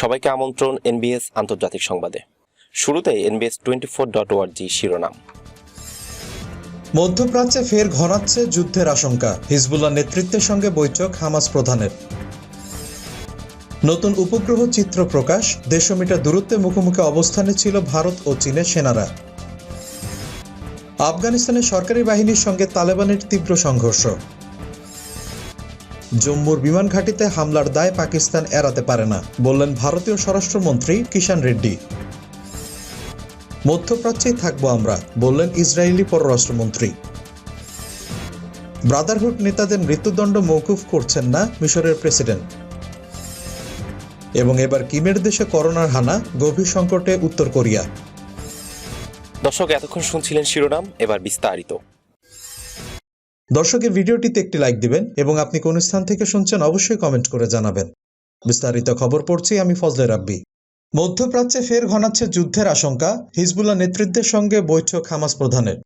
সবাইকে আমন্ত্রণ এনবিএস আন্তর্জাতিক সংবাদে। শুরুতে এনবিএস টোয়েন্টি ফোর ডট ওয়ার্জি শিরোনাম। মধ্যপ্রাচ্যে ফের ঘনাচ্ছে যুদ্ধের আশঙ্কা, হিজবুল্লাহ নেতৃত্বের সঙ্গে বৈঠক হামাস প্রধানের। নতুন উপগ্রহ চিত্র প্রকাশ দেড়শো মিটার দূরত্বে মুখোমুখি অবস্থানে ছিল ভারত ও চীনের সেনারা। আফগানিস্তানের সরকারি বাহিনীর সঙ্গে তালেবানের তীব্র সংঘর্ষ। জম্মুর বিমান ঘাঁটিতে হামলার দায় পাকিস্তান এড়াতে পারে না, বললেন ভারতীয় স্বরাষ্ট্রমন্ত্রী কিষাণ রেড্ডি। মধ্যপ্রাচ্যেই থাকব আমরা, বললেন ইসরায়েলি পররাষ্ট্রমন্ত্রী। ব্রাদারহুড নেতাদের মৃত্যুদণ্ড মৌকুফ করছেন না মিশরের প্রেসিডেন্ট। এবং এবার কিমের দেশে করোনার হানা, গভীর সংকটে উত্তর কোরিয়া। দর্শক, এতক্ষণ শুনছিলেন শিরোনাম, এবার বিস্তারিত। দর্শকের ভিডিওটিতে একটি লাইক দিবেন এবং আপনি কোন স্থান থেকে শুনছেন অবশ্যই কমেন্ট করে জানাবেন। বিস্তারিত খবর পড়ছি আমি ফজলে রাব্বি। মধ্যপ্রাচ্যে ফের ঘনাচ্ছে যুদ্ধের আশঙ্কা, হিজবুল্লাহ নেতৃত্বের সঙ্গে বৈঠক হামাস প্রধানের।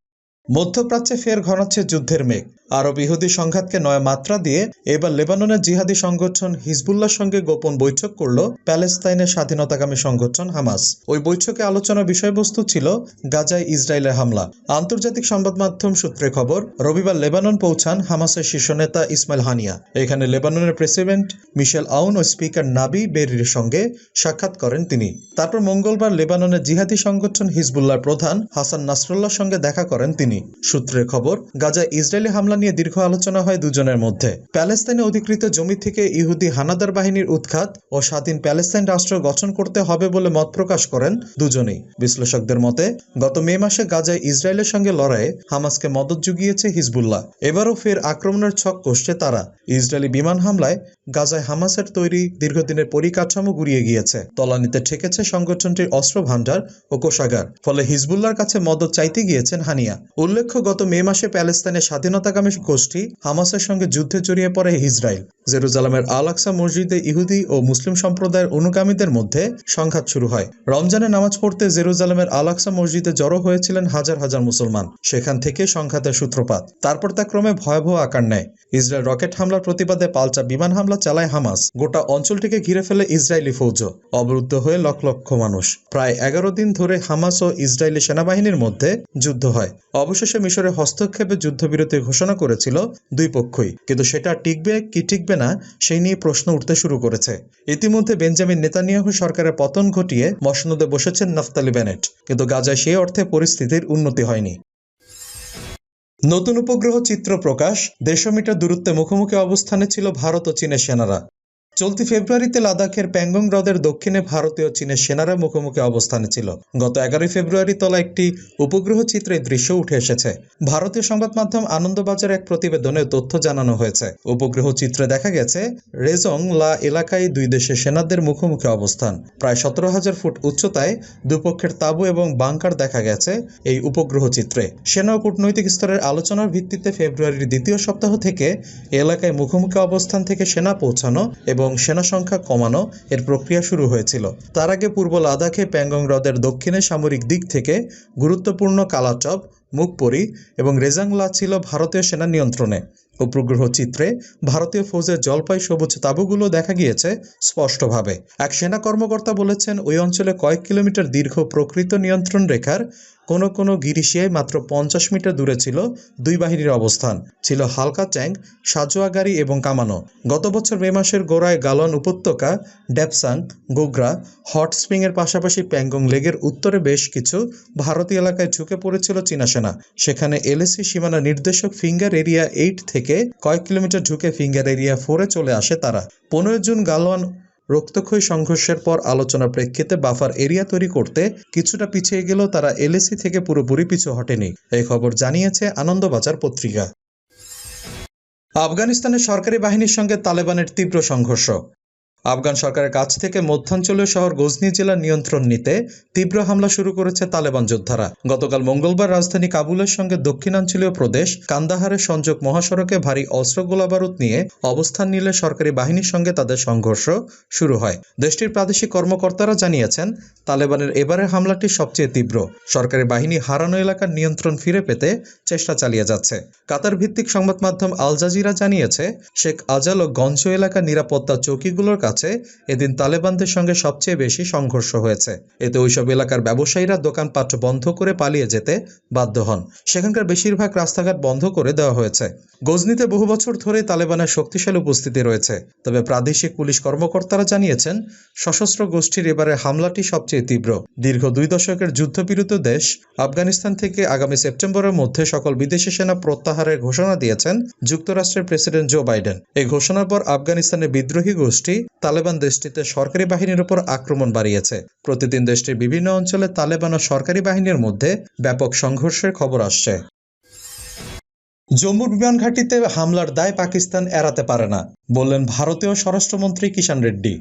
মধ্যপ্রাচ্যে ফের ঘনাচ্ছে যুদ্ধের মেঘ। আরব ইহুদি সংঘাতকে নয়া মাত্রা দিয়ে এবার লেবাননের জিহাদি সংগঠন হিজবুল্লাহর সঙ্গে গোপন বৈঠক করল প্যালেস্তাইনের স্বাধীনতাকামী সংগঠন হামাস। ওই বৈঠকে আলোচনার বিষয়বস্তু ছিল গাজায় ইসরায়েলের হামলা। আন্তর্জাতিক সংবাদ মাধ্যম সূত্রে খবর, রবিবার লেবানন পৌঁছান হামাসের শীর্ষ নেতা ইসমাইল হানিয়া। এখানে লেবাননের প্রেসিডেন্ট মিশেল আউন ও স্পিকার নাবি বেরির সঙ্গে সাক্ষাৎ করেন তিনি। তারপর মঙ্গলবার লেবাননের জিহাদি সংগঠন হিজবুল্লাহর প্রধান হাসান নাসরুল্লাহর সঙ্গে দেখা করেন তিনি। সূত্রের খবর, গাজায় ইসরায়েলি হামলা নিয়ে দীর্ঘ আলোচনা হয় দুজনের মধ্যে। প্যালেস্তাইনে অধিকৃত জমি থেকে ইহুদি হানাদার বাহিনীর উৎখাত ও স্বাধীন প্যালেস্তাইন রাষ্ট্র গঠন করতে হবে বলে মত প্রকাশ করেন দুজনেই। বিশ্লেষকদের মতে, গত মে মাসে গাজায় ইসরায়েলের সঙ্গে লড়াইয়ে হামাসকে মদত জুগিয়েছে হিজবুল্লাহ। এবারও ফের আক্রমণের ছক কষছে তারা। ইসরায়েলি বিমান হামলায় গাজায় হামাসের তৈরি দীর্ঘদিনের পরিকাঠামো গুড়িয়ে গিয়েছে। তলানিতে ঠেকেছে সংগঠনটির অস্ত্র ভাণ্ডার ও কোষাগার। ফলে হিজবুল্লাহর কাছে মদত চাইতে গিয়েছেন হানিয়া। উল্লেখ্য, গত মে মাসে প্যালেস্তাইনের স্বাধীনতাকামী গোষ্ঠী হামাসের সঙ্গে যুদ্ধে জড়িয়ে পড়ে ইসরায়েল। জেরুজালামের আল আকসা মসজিদে ইহুদি ও মুসলিম সম্প্রদায়ের অনুগামীদের মধ্যে সংঘাত শুরু হয়। রমজানে নামাজ পড়তে জেরুজালামের আল আকসা মসজিদে জড়ো হয়েছিলেন হাজার হাজার মুসলমান। সেখান থেকে সংঘাতের সূত্রপাত। তারপর তা ক্রমে ভয়াবহ আকার নেয়। ইসরায়েল রকেট হামলার প্রতিবাদে পাল্টা বিমান হামলা চালায় হামাস। গোটা অঞ্চলটিকে ঘিরে ফেলে ইসরায়েলি ফৌজ। অবরুদ্ধ হয়ে লক্ষ লক্ষ মানুষ। প্রায় এগারো দিন ধরে হামাস ও ইসরায়েলি সেনাবাহিনীর মধ্যে যুদ্ধ হয়। অবশেষে মিশরের হস্তক্ষেপে যুদ্ধবিরতির ঘোষণা করেছিল দুই পক্ষই। কিন্তু সেটা টিকবে কি টিকবে না, সেই নিয়ে প্রশ্ন উঠতে শুরু করেছে। ইতিমধ্যে বেঞ্জামিন নেতানিয়াহু সরকারের পতন ঘটিয়ে মসনদে বসেছেন নাফতালি বেনেট। কিন্তু গাজায় সেই অর্থে পরিস্থিতির উন্নতি হয়নি। নতুন উপগ্রহ চিত্র প্রকাশ দেড়শো মিটার দূরত্বে মুখোমুখি অবস্থানে ছিল ভারত ও চীনের সেনারা। চলতি ফেব্রুয়ারিতে লাদাখের প্যাংগং হ্রদের দক্ষিণে ভারতীয় চীনের সেনারা মুখোমুখি অবস্থানে ছিল। গত এগারোই ফেব্রুয়ারি তোলা একটি উপগ্রহ চিত্রে দৃশ্য উঠে এসেছে। ভারতীয় সংবাদ মাধ্যম আনন্দবাজার এক প্রতিবেদনে তথ্য জানানো হয়েছে। উপগ্রহ চিত্রে দেখা গেছে, রেজং লা এলাকায় দুই দেশের সেনাদের মুখোমুখি অবস্থান। প্রায় সতেরো হাজার ফুট উচ্চতায় দুপক্ষের তাঁবু এবং বাংকার দেখা গেছে এই উপগ্রহ চিত্রে। সেনা ও কূটনৈতিক স্তরের আলোচনার ভিত্তিতে ফেব্রুয়ারির দ্বিতীয় সপ্তাহ থেকে এলাকায় মুখোমুখি অবস্থান থেকে সেনা পৌঁছানো এবং সেনা সংখ্যা কমানো এর প্রক্রিয়া শুরু হয়েছিল। তার আগে পূর্ব লাদাখে প্যাংগং হ্রদের দক্ষিণে সামরিক দিক থেকে গুরুত্বপূর্ণ কালাচপ, মুখপরি এবং রেজাংলা ছিল ভারতীয় সেনা নিয়ন্ত্রণে উপগ্রহ চিত্রে ভারতীয় ফৌজের জলপাই সবুজ তাঁবুগুলো দেখা গিয়েছে স্পষ্টভাবে। এক সেনা কর্মকর্তা বলেছেন, ওই অঞ্চলে কয়েক কিলোমিটার দীর্ঘ প্রকৃত নিয়ন্ত্রণ রেখার কোনো কোনো গিরিশিয়ায় মাত্র পঞ্চাশ মিটার দূরে ছিল দুই বাহিনীর অবস্থান। ছিল হালকা চ্যাং সাজোয়া গাড়ি এবং কামানো। গত বছর মে মাসের গোড়ায় গালন উপত্যকা ড্যাপসাং গোগ্রা, হট স্প্রিংয়ের পাশাপাশি প্যাংগং লেগের উত্তরে বেশ কিছু ভারতীয় এলাকায় ঝুঁকে পড়েছিল চীনা সেনা। সেখানে এলএসি সীমানা নির্দেশক ফিঙ্গার এরিয়া এইট থেকে কয়েক কিলোমিটার ঝুঁকে ফিঙ্গার এরিয়া ফোরে চলে আসে তারা। পনেরো জুন গালওয়ান রক্তক্ষয়ী সংঘর্ষের পর আলোচনার প্রেক্ষিতে বাফার এরিয়া তৈরি করতে কিছুটা পিছিয়ে গেলেও তারা এলএসি থেকে পুরোপুরি পিছু হটেনি। এই খবর জানিয়েছে আনন্দবাজার পত্রিকা। আফগানিস্তানের সরকারি বাহিনীর সঙ্গে তালেবানের তীব্র সংঘর্ষ। আফগান সরকারের কাছ থেকে মধ্যাঞ্চলীয় শহর গজনি জেলার নিয়ন্ত্রণ নিতে তীব্র হামলা শুরু করেছে তালেবান যোদ্ধারা। গতকাল মঙ্গলবার রাজধানী কাবুলের সঙ্গে দক্ষিণাঞ্চলীয় প্রদেশ কান্দাহারের সংযোগ মহাসড়কে ভারী অস্ত্র গোলাবারুদ নিয়ে অবস্থান নিলে সরকারি বাহিনীর সঙ্গে তাদের সংঘর্ষ শুরু হয়। দেশটির প্রাদেশিক কর্মকর্তারা জানিয়েছেন, তালেবানের এবারের হামলাটি সবচেয়ে তীব্র। সরকারি বাহিনী হারানো এলাকার নিয়ন্ত্রণ ফিরে পেতে চেষ্টা চালিয়ে যাচ্ছে। কাতার ভিত্তিক সংবাদ মাধ্যম আল জাজিরা জানিয়েছে, শেখ আজাল ও গঞ্জ এলাকার নিরাপত্তা চৌকিগুলোর কাছে এদিন তালেবানদের সঙ্গে সবচেয়ে বেশি সংঘর্ষ হয়েছে। এতে ওইসব এলাকার ব্যবসায়ীরা দোকানপাট বন্ধ করে পালিয়ে যেতে বাধ্য হন। সেখানকার বেশিরভাগ রাস্তাঘাট বন্ধ করে দেওয়া হয়েছে। গজনিতে বহু বছর ধরে তালেবানের শক্তিশালী উপস্থিতি রয়েছে। তবে প্রাদেশিক পুলিশ কর্মকর্তারা জানিয়েছেন, সশস্ত্র গোষ্ঠীর এবারে হামলাটি সবচেয়ে তীব্র। দীর্ঘ দুই দশকের যুদ্ধবিরত দেশ আফগানিস্তান থেকে আগামী সেপ্টেম্বরের মধ্যে সকল বিদেশি সেনা প্রত্যাহারের ঘোষণা দিয়েছেন যুক্তরাষ্ট্রের প্রেসিডেন্ট জো বাইডেন। এই ঘোষণার পর আফগানিস্তানের বিদ্রোহী গোষ্ঠী তালেবান দেশটিতে সরকারি বাহিনীর উপর আক্রমণ বাড়িয়েছে। প্রতিদিন দেশটির বিভিন্ন অঞ্চলে তালেবান ও সরকারি বাহিনীর মধ্যে ব্যাপক সংঘর্ষের খবর আসছে। জম্মুর বিমান ঘাঁটিতে হামলার দায় পাকিস্তান এড়াতে পারে না, বললেন ভারতীয় স্বরাষ্ট্রমন্ত্রী কিষাণ রেড্ডি।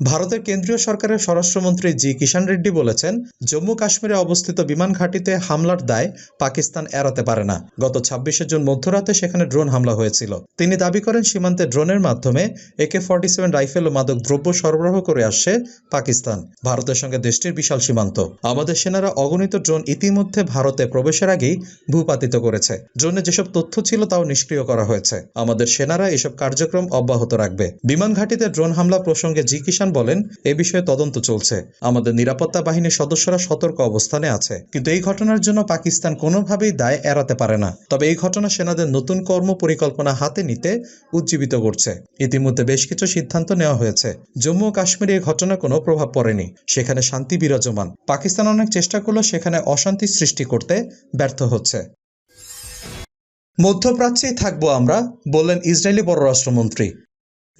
ভারতের কেন্দ্রীয় সরকারের স্বরাষ্ট্রমন্ত্রী জি কিষাণ রেড্ডি বলেছেন, জম্মু কাশ্মীরে অবস্থিত বিমান ঘাঁটিতে হামলার দায় পাকিস্তান এড়াতে পারে না। গত ছাব্বিশে জুন মধ্যরাতে সেখানে ড্রোন হামলা হয়েছিল। তিনি দাবি করেন, সীমান্তে ড্রোনের মাধ্যমে একে ফর্টি সেভেন রাইফেল ও মাদক দ্রব্য সরবরাহ করে আসছে পাকিস্তান। ভারতের সঙ্গে দেশটির বিশাল সীমান্ত। আমাদের সেনারা অগণিত ড্রোন ইতিমধ্যে ভারতে প্রবেশের আগেই ভূপাতিত করেছে। ড্রোনে যেসব তথ্য ছিল তাও নিষ্ক্রিয় করা হয়েছে। আমাদের সেনারা এসব কার্যক্রম অব্যাহত রাখবে। বিমান ঘাঁটিতে ড্রোন হামলা প্রসঙ্গে জি কিষাণ বলেন, এ বিষয়ে তদন্ত চলছে। আমাদের নিরাপত্তা বাহিনীর সদস্যরা সতর্ক অবস্থানে আছে। কিন্তু এই ঘটনার জন্য পাকিস্তান কোনোভাবেই দায় এড়াতে পারে না। তবে এই ঘটনা সেনাদের নতুন কর্ম পরিকল্পনা হাতে নিতে উজ্জীবিত করছে। ইতিমধ্যে বেশ কিছু সিদ্ধান্ত নেওয়া হয়েছে। জম্মু ও কাশ্মীরে এই ঘটনার কোনো প্রভাব পড়েনি। সেখানে শান্তি বিরাজমান। পাকিস্তান অনেক চেষ্টা করলেও সেখানে অশান্তি সৃষ্টি করতে ব্যর্থ হচ্ছে। মধ্যপ্রাচ্যেই থাকব আমরা, বললেন ইসরায়েলি পররাষ্ট্রমন্ত্রী।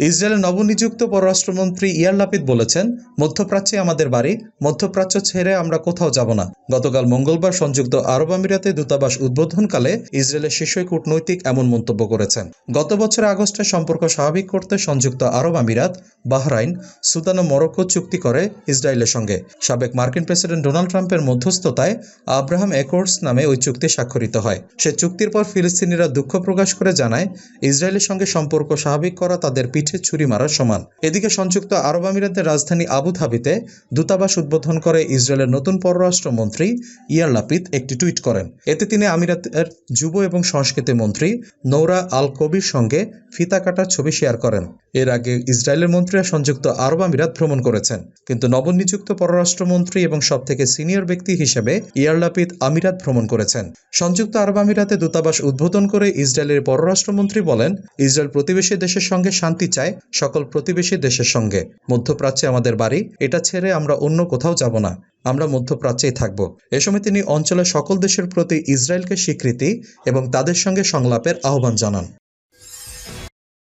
ইসরায়েলের নবনিযুক্ত পররাষ্ট্রমন্ত্রী ইয়ার লাপিদ বলেছেন, মধ্যপ্রাচ্যে আমাদের বাড়ি, মধ্যপ্রাচ্য ছেড়ে আমরা কোথাও যাব না। গতকাল মঙ্গলবার সংযুক্ত আরব আমিরাতে দূতাবাস উদ্বোধনকালে ইসরায়েলের শীর্ষ কূটনৈতিক এমন মন্তব্য করেছেন। গত বছর আগস্টে সম্পর্ক স্বাভাবিক করতে সংযুক্ত আরব আমিরাত, বাহরাইন, সুদান ও মরক্কো চুক্তি করে ইসরায়েলের সঙ্গে। সাবেক মার্কিন প্রেসিডেন্ট ডোনাল্ড ট্রাম্পের মধ্যস্থতায় আব্রাহাম একর্স নামে ওই চুক্তি স্বাক্ষরিত হয়। সে চুক্তির পর ফিলিস্তিনিরা দুঃখ প্রকাশ করে জানায়, ইসরায়েলের সঙ্গে সম্পর্ক স্বাভাবিক করা তাদের পিঠে ছুরি মারার সমান। এদিকে সংযুক্ত আরব আমিরাতের রাজধানী আবুধাবিতে দূতাবাস উদ্বোধন করে ইসরায়েলের নতুন পররাষ্ট্রমন্ত্রী ইয়ার লাপিদ একটি টুইট করেন। এতে তিনি আমিরাতের যুব এবং সংস্কৃতি মন্ত্রী নৌরা আল কবির সঙ্গে ফিতা কাটার ছবি শেয়ার করেন। এর আগে ইসরায়েলের মন্ত্রীরা সংযুক্ত আরব আমিরাত ভ্রমণ করেছেন। কিন্তু নবনিযুক্ত পররাষ্ট্রমন্ত্রী এবং সবথেকে সিনিয়র ব্যক্তি হিসেবে ইয়ার লাপিদ আমিরাত ভ্রমণ করেছেন। সংযুক্ত আরব আমিরাতে দূতাবাস উদ্বোধন করে ইসরায়েলের পররাষ্ট্রমন্ত্রী বলেন, ইসরায়েল প্রতিবেশী দেশের সঙ্গে শান্তি চায় সকল প্রতিবেশী দেশের সঙ্গে। মধ্যপ্রাচ্যে আমাদের বাড়ি, এটা ছেড়ে আমরা অন্য কোথাও যাব না। আমরা মধ্যপ্রাচ্যেই থাকব। এ সময় তিনি অঞ্চলের সকল দেশের প্রতি ইসরায়েলকে স্বীকৃতি এবং তাদের সঙ্গে সংলাপের আহ্বান জানান।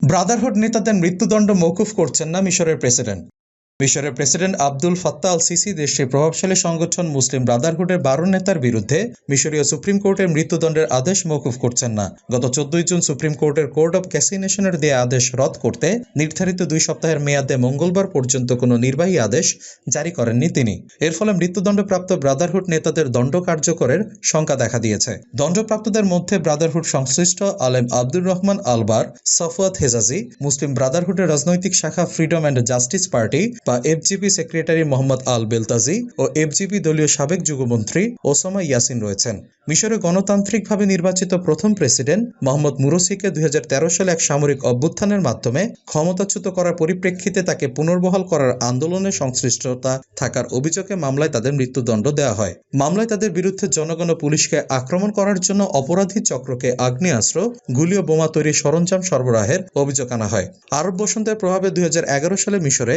ব্রাদারহুড নেতাদের মৃত্যুদণ্ড মৌকুফ করছেন না মিশরের প্রেসিডেন্ট। মিশরের president Abdul Fattah al Sisi দেশটির প্রভাবশালী সংগঠন মুসলিম ব্রাদারহুডের বারো নেতার বিরুদ্ধে মিশরীয় সুপ্রিম কোর্টের মৃত্যুদণ্ডের আদেশ মৌকুফ করছেন না। গত চোদ্দই জুন সুপ্রিম কোর্টের কোর্ট অব ক্যাসিনেশনের দেয়া আদেশ রদ করতে নির্ধারিত দুই সপ্তাহের মেয়াদে মঙ্গলবার পর্যন্ত কোনো নির্বাহী আদেশ জারি করেননি তিনি। এর ফলে মৃত্যুদণ্ডপ্রাপ্ত ব্রাদারহুড নেতাদের দণ্ড কার্যকরের শঙ্কা দেখা দিয়েছে। দণ্ডপ্রাপ্তদের মধ্যে ব্রাদারহুড সংশ্লিষ্ট আলেম আব্দুর রহমান আলবার, সফওয়াত হেজাজি, মুসলিম ব্রাদারহুডের রাজনৈতিক শাখা ফ্রিডম অ্যান্ড জাস্টিস পার্টি বা এফজিপি সেক্রেটারি মোহাম্মদ আল বেলতাজি ও এফজিপি দলীয় সাবেক যুগমন্ত্রী ওসামা ইয়াসিন রয়েছেন। মিশরে গণতান্ত্রিকভাবে নির্বাচিত প্রথম প্রেসিডেন্ট মোহাম্মদ মুরসিকে দুই সালে এক সামরিক অভ্যুত্থানের মাধ্যমে ক্ষমতাচ্যুত করার পরিপ্রেক্ষিতে তাকে পুনর্বহাল করার আন্দোলনে সংশ্লিষ্টতা থাকার অভিযোগে মামলায় তাদের মৃত্যুদণ্ড দেওয়া হয়। মামলায় তাদের বিরুদ্ধে জনগণ পুলিশকে আক্রমণ করার জন্য অপরাধী চক্রকে আগ্নেয়াস্ত্র, গুলি ও বোমা তৈরির সরঞ্জাম সরবরাহের অভিযোগ আনা হয়। আরব বসন্তের প্রভাবে দুই হাজার এগারো সালে মিশরে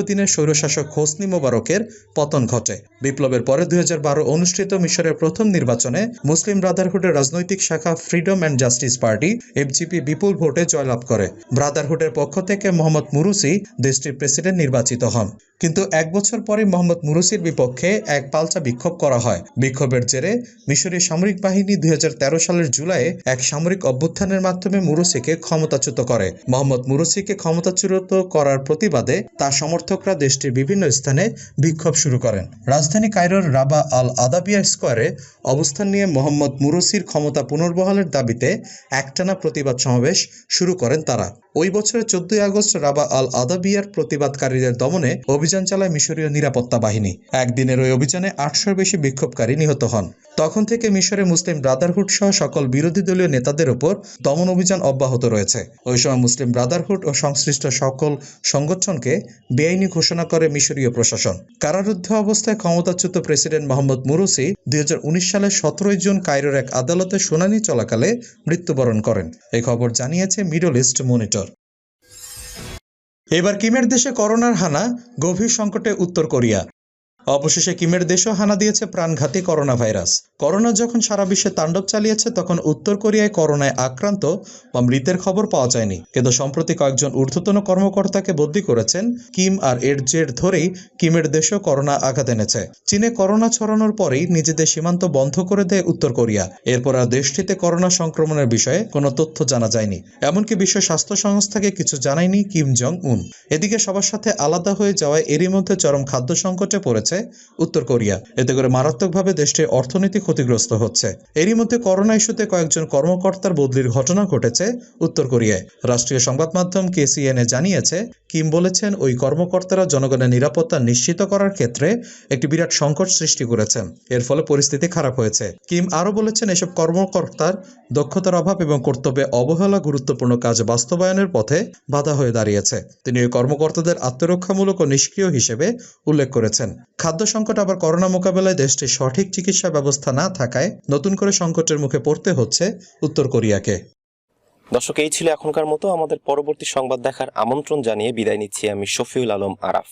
দীর্ঘদিনের স্বৈরশাসক হোসনি মোবারকের পতন ঘটে। বিপ্লবের পরে দুই অনুষ্ঠিত মিশরের প্রথম নির্বাচনে মুসলিম ব্রাদারহুডের রাজনৈতিক শাখা freedom and justice party FGP বিপুল ভোটে জয়লাভ করে। ব্রাদারহুডের পক্ষ থেকে মোহাম্মদ মুরুসি দেশটির প্রেসিডেন্ট নির্বাচিত হন। কিন্তু এক বছর পরে মোহাম্মদ মুরসির বিপক্ষে এক পাল্টা বিক্ষোভ করা হয়। বিক্ষোভের জেরে মিশরীয় সামরিক বাহিনী দুই হাজার তেরো সালের জুলাইয়ে এক সামরিক অভ্যুত্থানের মাধ্যমে মুরুসিকে ক্ষমতাচ্যুত করে। মোহাম্মদ মুরসিকে ক্ষমতাচ্যুত করার প্রতিবাদে তার সমর্থকরা দেশটির বিভিন্ন স্থানে বিক্ষোভ শুরু করেন। রাজধানী কায়রোর রাবা আল আদাবিয়া স্কোয়ারে অবস্থান নিয়ে মোহাম্মদ মুরসির ক্ষমতা পুনর্বহালের দাবিতে একটানা প্রতিবাদ সমাবেশ শুরু করেন তারা। ওই বছরের চোদ্দই আগস্ট রাবা আল আদাবিয়ার প্রতিবাদকারীদের দমনে অভিযান চালায় মিশরীয় নিরাপত্তা বাহিনী। একদিনের ওই অভিযানে আটশোর বেশি বিক্ষোভকারী নিহত হন। তখন থেকে মিশরে মুসলিম ব্রাদারহুড সহ সকল বিরোধী দলীয় নেতাদের উপর দমন অভিযান অব্যাহত রয়েছে। ওই সময় মুসলিম ব্রাদারহুড ও সংশ্লিষ্ট সকল সংগঠনকে বেআইনি ঘোষণা করে মিশরীয় প্রশাসন। কারারুদ্ধ অবস্থায় ক্ষমতাচ্যুত প্রেসিডেন্ট মোহাম্মদ মুরসি দুই সালের সতেরোই জুন কায়রোর এক আদালতে শুনানি চলাকালে মৃত্যুবরণ করেন। এই খবর জানিয়েছে মিডল ইস্ট মনিটর। এবার কিমের দেশে করোনার হানা গভীর সংকটে উত্তর কোরিয়া। অবশেষে কিমের দেশও হানা দিয়েছে প্রাণঘাতী করোনা ভাইরাস করোনা যখন সারা বিশ্বে তাণ্ডব চালিয়েছে, তখন উত্তর কোরিয়ায় করোনায় আক্রান্ত বা মৃতের খবর পাওয়া যায়নি। কিন্তু সম্প্রতি কয়েকজন ঊর্ধ্বতন কর্মকর্তাকে বদলি করেছেন কিম আর এর জের ধরেই কিমের দেশও করোনা আঘাত এনেছে। চীনে করোনা ছড়ানোর পরেই নিজেদের সীমান্ত বন্ধ করে দেয় উত্তর কোরিয়া। এরপর আর দেশটিতে করোনা সংক্রমণের বিষয়ে কোনো তথ্য জানা যায়নি। এমনকি বিশ্ব স্বাস্থ্য সংস্থাকে কিছু জানায়নি কিম জং উন এদিকে সবার সাথে আলাদা হয়ে যাওয়ায় এরই মধ্যে চরম খাদ্য সংকটে পড়েছে উত্তর কোরিয়া। এতে করে মারাত্মকভাবে দেশটির অর্থনীতি ক্ষতিগ্রস্ত হচ্ছে। এরই মধ্যে করোনা ইস্যুতে কয়েকজন কর্মকর্তার বদলির ঘটনা ঘটেছে উত্তর কোরিয়ায়। রাষ্ট্রীয় সংবাদ মাধ্যম কেসিএনএ জানিয়েছে, কিম বলেছেন ওই কর্মকর্তারা জনগণের নিরাপত্তা নিশ্চিত করার ক্ষেত্রে একটি বিরাট সংকট সৃষ্টি করেছেন। এর ফলে পরিস্থিতি খারাপ হয়েছে। কিম আরও বলেছেন, এসব কর্মকর্তার দক্ষতার অভাব এবং কর্তব্যে অবহেলা গুরুত্বপূর্ণ কাজ বাস্তবায়নের পথে বাধা হয়ে দাঁড়িয়েছে। তিনি ওই কর্মকর্তাদের আত্মরক্ষামূলক ও নিষ্ক্রিয় হিসেবে উল্লেখ করেছেন। খাদ্য সংকট আবার করোনা মোকাবেলায় দেশটির সঠিক চিকিৎসা ব্যবস্থা না থাকায় নতুন করে সংকটের মুখে পড়তে হচ্ছে উত্তর কোরিয়াকে। দর্শক, এই ছিল এখনকার মতো। আমাদের পরবর্তী সংবাদ দেখার আমন্ত্রণ জানিয়ে বিদায় নিচ্ছি আমি শফিউল আলম আরাফ।